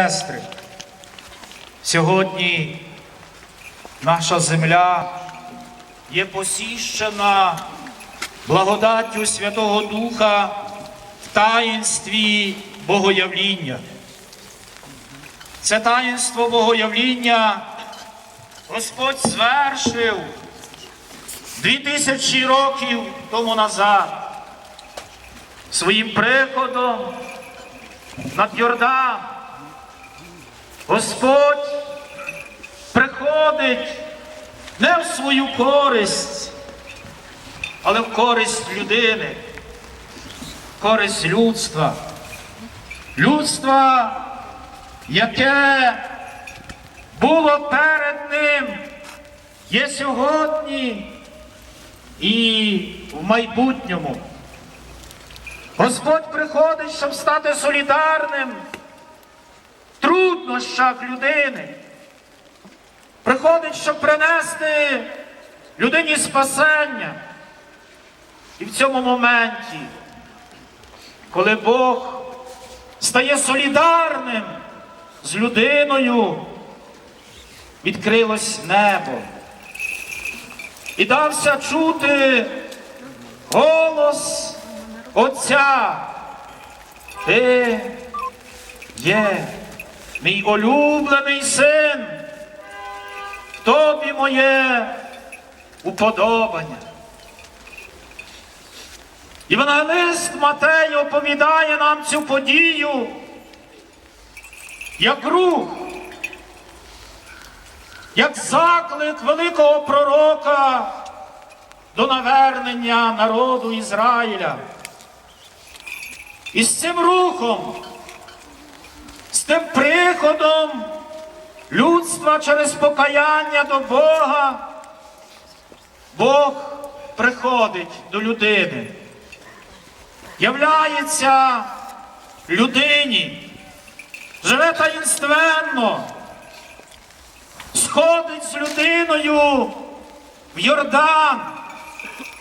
Сестри, сьогодні наша земля є посіщена благодаттю Святого Духа в таїнстві Богоявління. Це таїнство Богоявління Господь звершив дві тисячі років тому назад своїм приходом над Йордан. Господь приходить не в свою користь, але в користь людини, в користь людства. Людства, яке було перед ним, є сьогодні і в майбутньому. Господь приходить, щоб стати солідарним в труднощах людини. Приходить, щоб принести людині спасення. І в цьому моменті, коли Бог стає солідарним з людиною, відкрилось небо. І дався чути голос Отця. Ти є мій улюблений син, в тобі моє уподобання. Євангелист Матей оповідає нам цю подію як рух, як заклик великого пророка до навернення народу Ізраїля. І з цим рухом, приходом людства через покаяння до Бога, Бог приходить до людини, являється людині, живе таїнственно, сходить з людиною в Йордан,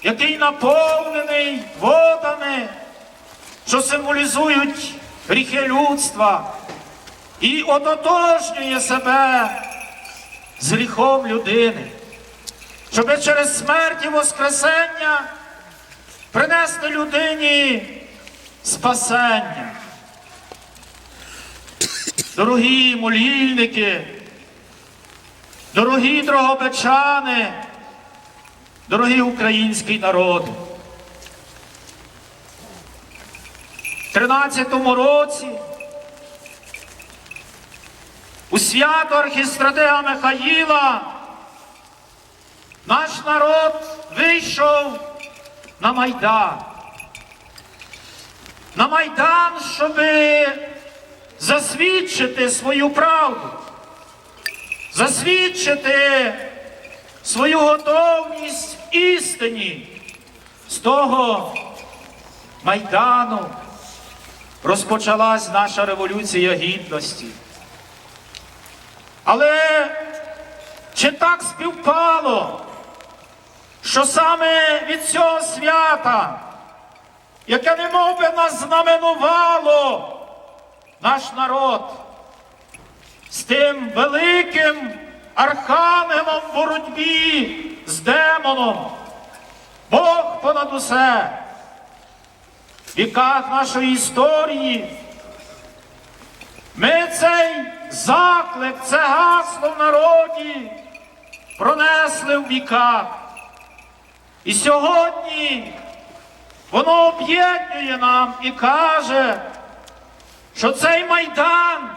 який наповнений водами що символізують гріхи людства, і ототожнює себе з гріхом людини, щоб через смерть і Воскресення принести людині спасення. Дорогі молільники, дорогі дрогобичани, дорогі український народ. 13-му році свято архістратега Михаїла наш народ вийшов на Майдан. На Майдан, щоб засвідчити свою правду, засвідчити свою готовність істині з того Майдану розпочалась наша революція гідності. Але чи так співпало, що саме від цього свята, яке не би нас знаменувало наш народ з тим великим архангелом в боротьбі з демоном, Бог понад усе в віках нашої історії. Заклик, це гасло в народі пронесли в віках. І сьогодні воно об'єднує нам і каже, що цей майдан,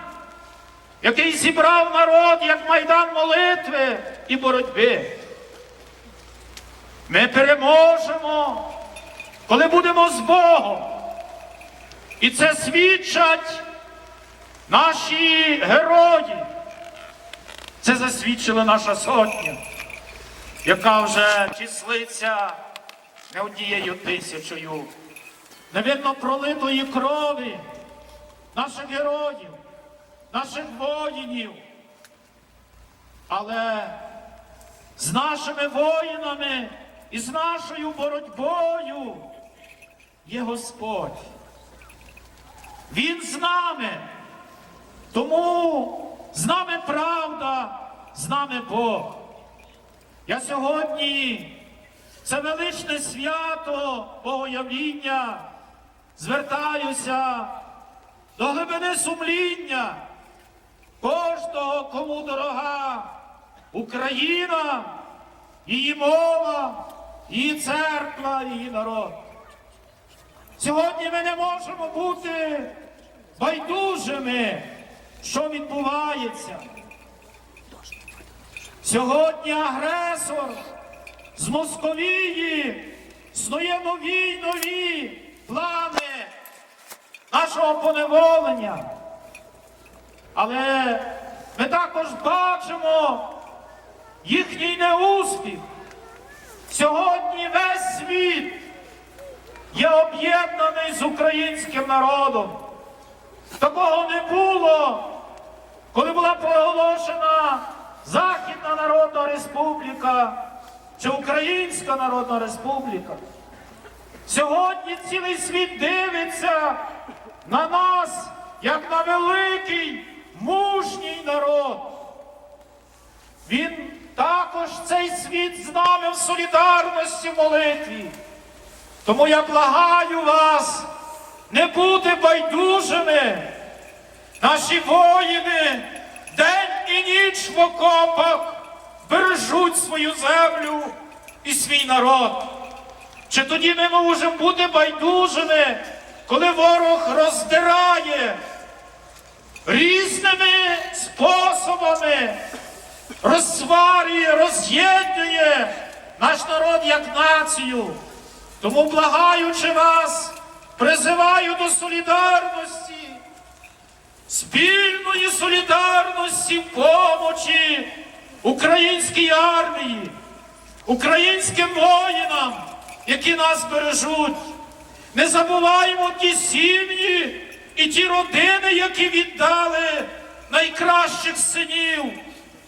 який зібрав народ як майдан молитви і боротьби, ми переможемо коли будемо з Богом. І це свідчать наші герої. Це засвідчила наша сотня, яка вже числиться не однією тисячою. Невідно пролитої крові наших героїв, наших воїнів. Але з нашими воїнами і з нашою боротьбою є Господь. Він з нами. Тому з нами правда, з нами Бог. Я сьогодні це величне свято Богоявління звертаюся до глибини сумління кожного, кому дорога Україна, її мова, її церква, її народ. Сьогодні ми не можемо бути байдужими, що відбувається. Сьогодні агресор з Московії снує нові й нові плани нашого поневолення. Але ми також бачимо їхній неуспіх. Сьогодні весь світ є об'єднаний з українським народом. Такого не було, коли була проголошена Західна Народна Республіка чи Українська Народна Республіка. Сьогодні цілий світ дивиться на нас як на великий мужній народ. Він також цей світ з нами в солідарності в молитві. Тому я благаю вас не бути байдужими. Наші воїни день і ніч в окопах бережуть свою землю і свій народ. Чи тоді ми можемо бути байдужими, коли ворог роздирає різними способами, розсварює, роз'єднує наш народ як націю? Тому благаючи вас, призиваю до солідарності, спільної солідарності в помочі українській армії, українським воїнам, які нас бережуть. Не забуваємо ті сім'ї і ті родини, які віддали найкращих синів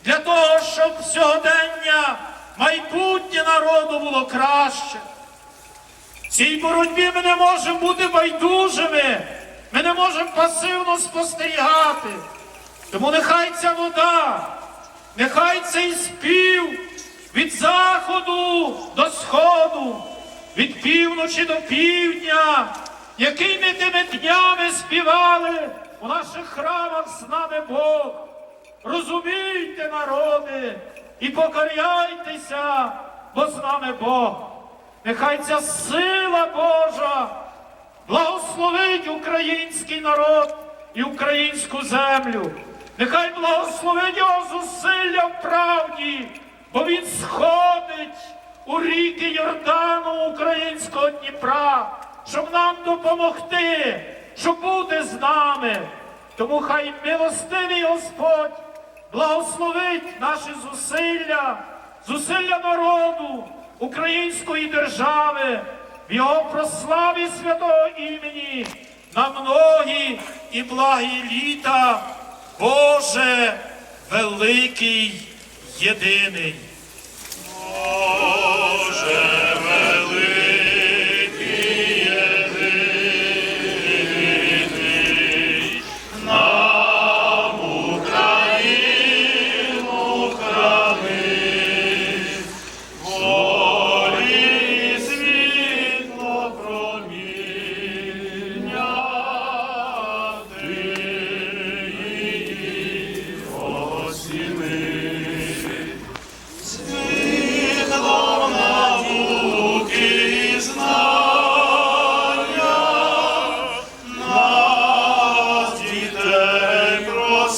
для того, щоб сьогодення майбутнє народу було краще. Цій боротьбі ми не можемо бути байдужими, ми не можемо пасивно спостерігати. Тому нехай ця вода, нехай цей спів від заходу до сходу, від півночі до півдня, який ми тими днями співали у наших храмах з нами Бог. Розумійте, народи, і покоряйтеся, бо з нами Бог. Нехай ця сила Божа благословить український народ і українську землю. Нехай благословить його зусилля в правді, бо він сходить у ріки Йордану українського Дніпра, щоб нам допомогти, щоб бути з нами. Тому хай милостивий Господь благословить наші зусилля, зусилля народу української держави в його прославі святого імені на многі і благі літа, Боже великий єдиний.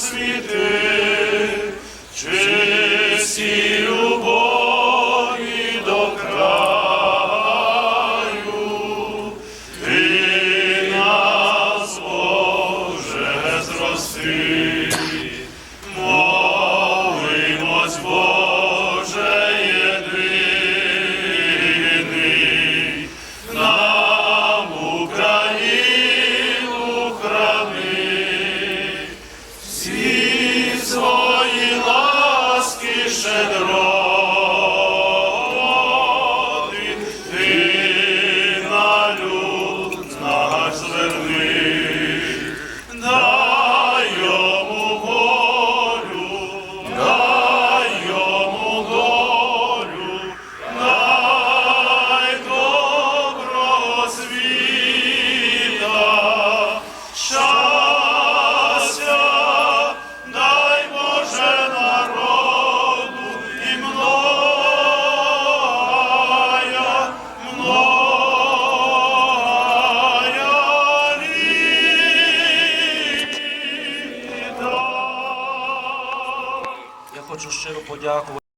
Просвіти,